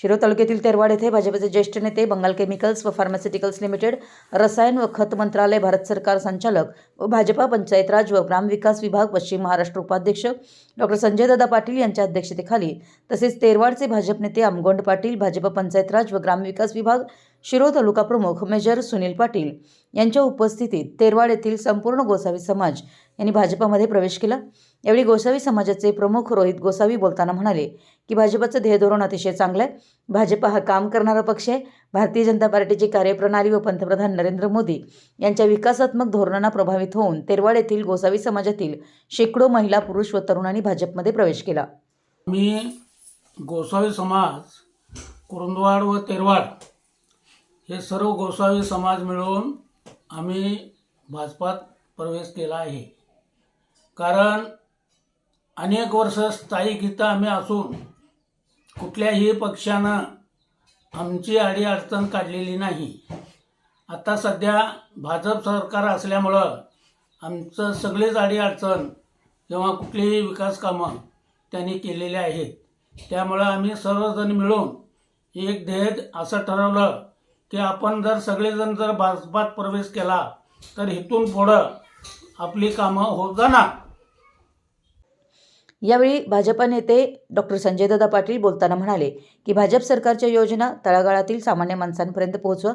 शिरो तालुक्यातील तेरवाड येथे भाजपचे ज्येष्ठ नेते बंगाल केमिकल्स व फार्मास्युटिकल्स लिमिटेड रसायन व खत मंत्रालय भारत सरकार संचालक व भाजपा पंचायत राज व ग्रामविकास विभाग पश्चिम महाराष्ट्र उपाध्यक्ष डॉक्टर संजयदादा पाटील यांच्या अध्यक्षतेखाली तसेच तेरवाडचे भाजप नेते आमगोंड पाटील भाजप पंचायत राज व ग्रामविकास विभाग शिरो तालुका प्रमुख मेजर सुनील पाटील यांच्या उपस्थितीत तेरवाड येथील संपूर्ण गोसावी समाज यांनी भाजपामध्ये प्रवेश केला. यावेळी गोसावी समाजाचे प्रमुख रोहित गोसावी बोलताना म्हणाले की भाजपचं ध्येय धोरण अतिशय चांगलं आहे. भाजपा हा काम करणारा पक्ष आहे. भारतीय जनता पार्टीची कार्यप्रणाली व पंतप्रधान नरेंद्र मोदी यांच्या विकासात्मक धोरणांना प्रभावित होऊन तेरवाड येथील गोसावी समाजातील शेकडो महिला पुरुष व तरुणांनी भाजपमध्ये प्रवेश केला. मी गोसावी समाज कुरुंदवाड व तेरवाड हे सर्व गोसावी समाज मिळून आम्ही भाजपात प्रवेश केला आहे. कारण अनेक वर्ष स्थायिक इथं आम्ही असून कुठल्याही पक्षानं आमची अडीअडचण काढलेली नाही. आता सध्या भाजप सरकार असल्यामुळं आमचं सगळेच अडीअडचण किंवा कुठलीही विकास कामं त्यांनी केलेले आहेत. त्यामुळं आम्ही सर्वजण मिळून एक ध्येय असं ठरवलं की आपण जर सगळेजण जर भाजपात प्रवेश केला तर इथून पुढं आपली कामं होत जाणार. यावेळी भाजपा नेते डॉक्टर संजयदादा पाटील बोलताना म्हणाले की भाजप सरकारच्या योजना तळागाळातील सामान्य माणसांपर्यंत पोहोचवा.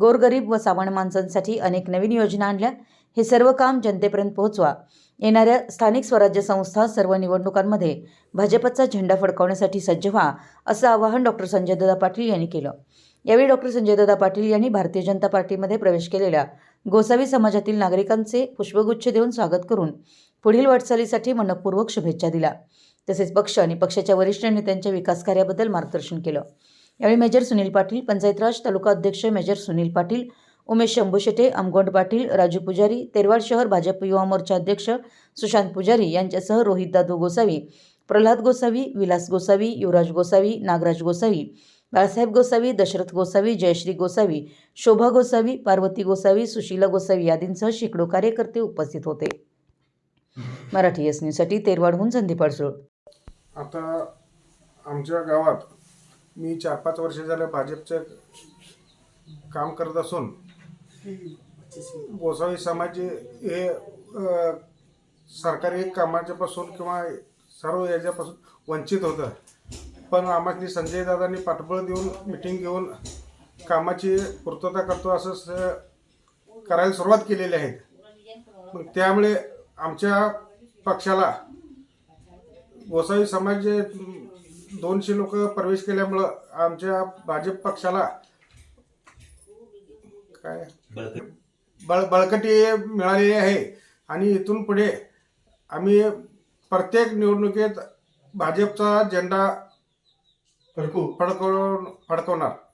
गोरगरीब व सामान्य माणसांसाठी अनेक नवीन योजना आणल्या. हे सर्व काम जनतेपर्यंत पोहोचवा. येणाऱ्या स्थानिक स्वराज्य संस्था सर्व निवडणुकांमध्ये भाजपचा झेंडा फडकावण्यासाठी सज्ज व्हा असं आवाहन डॉक्टर संजयदादा पाटील यांनी केलं. यावेळी डॉक्टर संजयदादा पाटील यांनी भारतीय जनता पार्टीमध्ये प्रवेश केलेल्या गोसावी समाजातील नागरिकांचे पुष्पगुच्छ देऊन स्वागत करून पुढील वाटचालीसाठी मनपूर्वक शुभेच्छा दिल्या. तसेच पक्ष आणि पक्षाच्या वरिष्ठ नेत्यांच्या विकास कार्याबद्दल मार्गदर्शन केलं. यावेळी मेजर सुनील पाटील पंचायतराज तालुका अध्यक्ष मेजर सुनील पाटील उमेश शंभूशेटे अमगोंड पाटील राजू पुजारी तेरवाड शहर भाजप युवा मोर्चा अध्यक्ष सुशांत पुजारी यांच्यासह रोहित दादू गोसावी प्रल्हाद गोसावी विलास गोसावी युवराज गोसावी नागराज गोसावी बाळासाहेब गोसावी दशरथ गोसावी जयश्री गोसावी शोभा गोसावी पार्वती गोसावी सुशीला गोसावी आदींसह शेकडो कार्यकर्ते उपस्थित होते. मराठी एस न्यूजसाठी तेरवाडहून संदीप अडसूळ आता आमच्या गावात मी चार पाच वर्ष झालं भाजपचं काम करत असून गोसावी समाज हे सरकारी कामाच्यापासून किंवा सर्व याच्यापासून वंचित होतं. पण आम्हाला संजय दादांनी पाठबळ देऊन मिटिंग घेऊन कामाची पूर्तता करतो असं स- करायला सुरुवात केलेली आहे. मग त्यामुळे आमच्या पक्षाला गोसावी समाज दोनशे लोक प्रवेश केल्यामुळं आमच्या भाजप पक्षाला काय? बळ बळकटी मिळालेली आहे. आणि इथून पुढे आम्ही प्रत्येक निवडणुकीत भाजपचा झेंडा Perco. Perdonar.